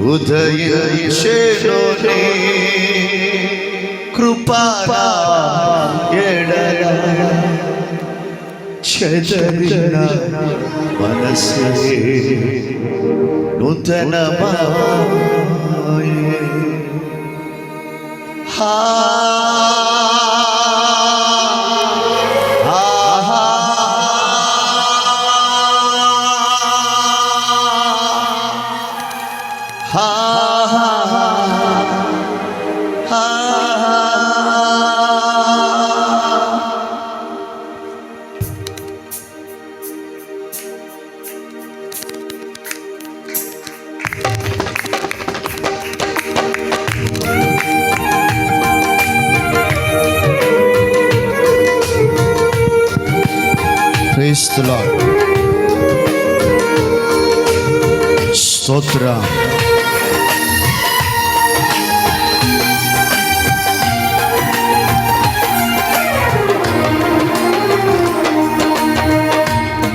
ఉదయించెను కృపా ఎడల చెదరిన మనసే నూతన హా Praise స్తోత్ర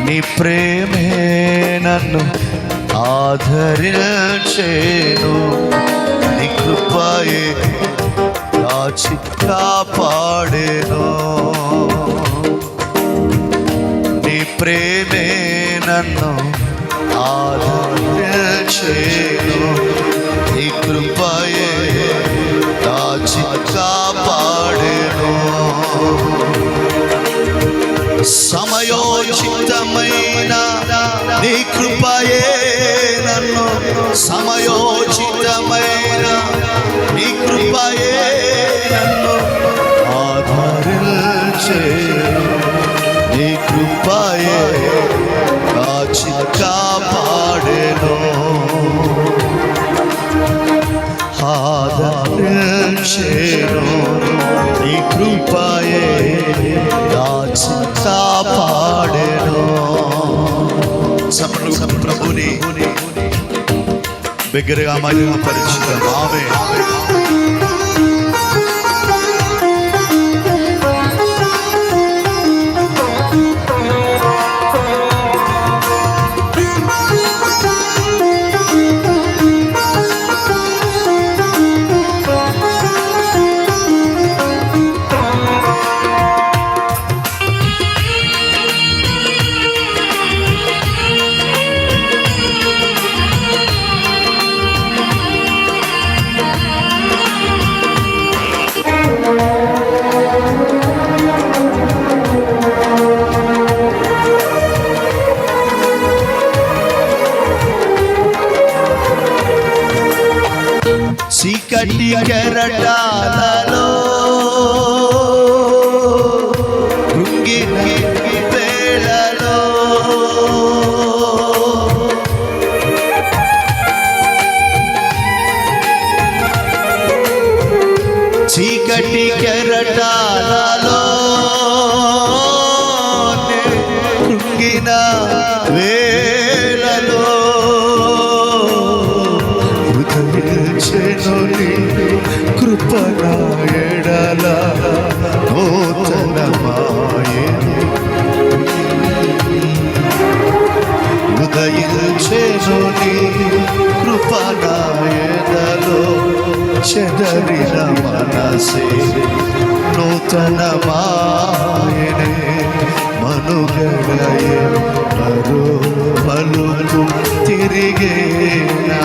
నీ ప్రేమే నన్ను ఆదరించేను. నీ కృపయే కాచి కాపాడేను ప్రేమే నన్ను ఆదరించేను. నీ కృపయే దాచి కాపాడేను. సమయోచితమైన నీ కృపయే నన్ను సమయోచితమైన నీ కృపయే నన్ను ఆదరించే బిగ్గరగా మహిమ పరిచితం ఆమె da da మనసే నూతనమాయనే మనుగడయే మరో పలుకు తిరిగేనా?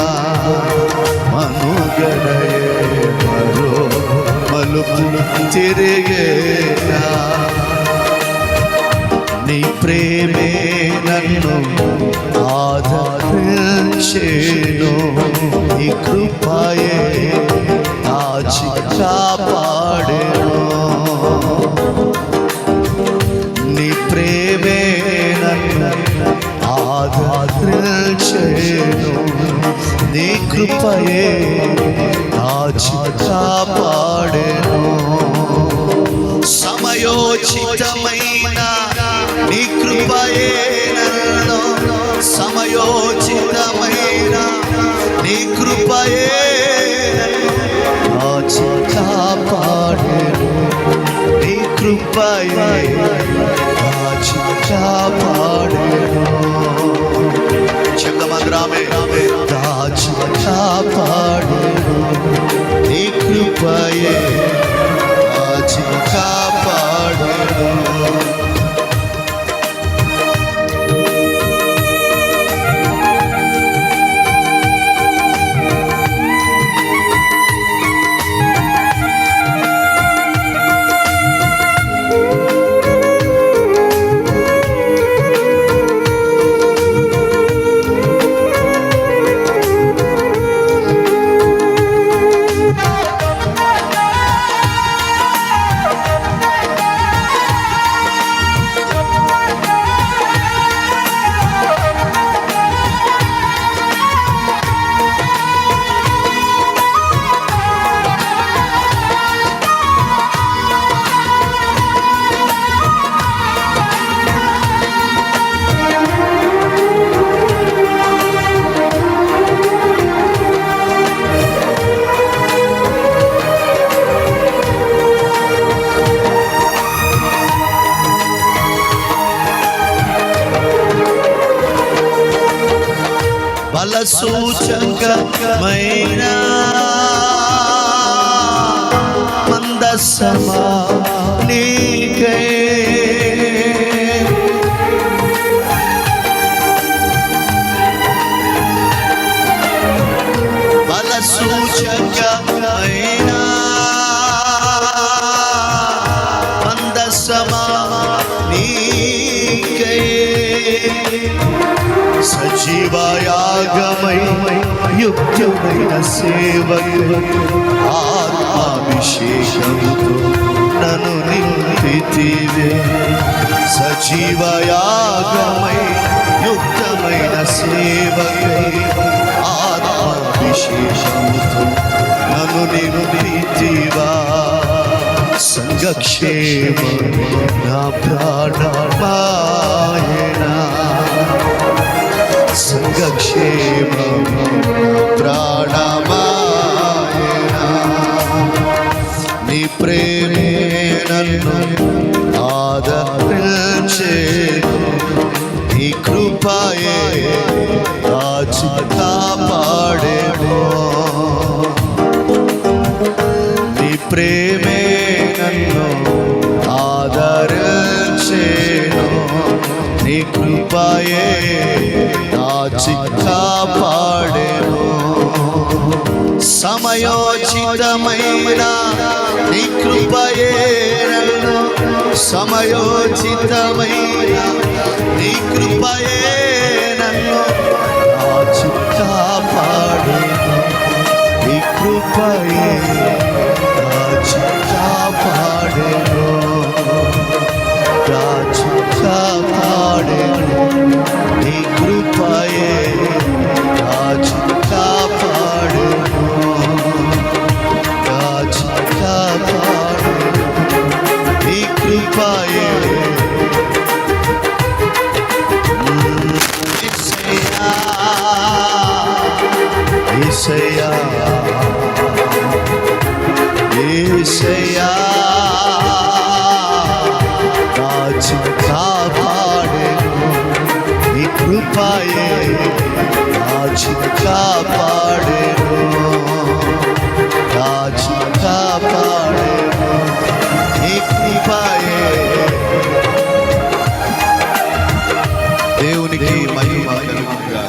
మనుగడయే మరో మలుపులు తిరిగేనా? నీ ప్రేమే నన్ను ఆదరించేను నీ కృపయే దాచి కాపాడేను నీ ప్రేమే నన్ను ఆదరించేను నీ కృపయే దాచి కాపాడేను సమయోచితమైన నీ కృపయే నన్ను సమయోచితమైన నీ కృపయే కాచి కాపాడేను. నీ కృపయే కాచి కాపాడేను చెంగమంద్రామే దాచి కాపాడెను నీ కృపయే బల సూచకమైన మందసమా నీకే. బల సూచకమైన శివయాగమై యుక్తమైన సేవకు ఆత్మాభిషేకముతో నన్ను నింపితివే సజీవయాగమై యుక్తమైన సేవకై ఆత్మాభిషేకముతో నన్ను నింపితివా సంఘక్షేమ నా ప్రాణమాయనా. సంఘక్షేమం ప్రాణమాయనా. నీ ప్రేమే నన్ను ఆదరించేను నీ కృపయే కాచి కాపాడేను నీ ప్రేమే నన్ను ఆదరించేను నీ కృపయే కాచి పాడేను సమయోచితమైన నీ కృపయే నన్ను. సమయోచితమైన నీ కృపయే నన్ను. కాచి పాడేను నీ కృపయే కాచి కాపాడేను రాజు కాపాడేను రాజు కాపాడేను నీ కృపయే దేవునికి మహిమ కలుగుగా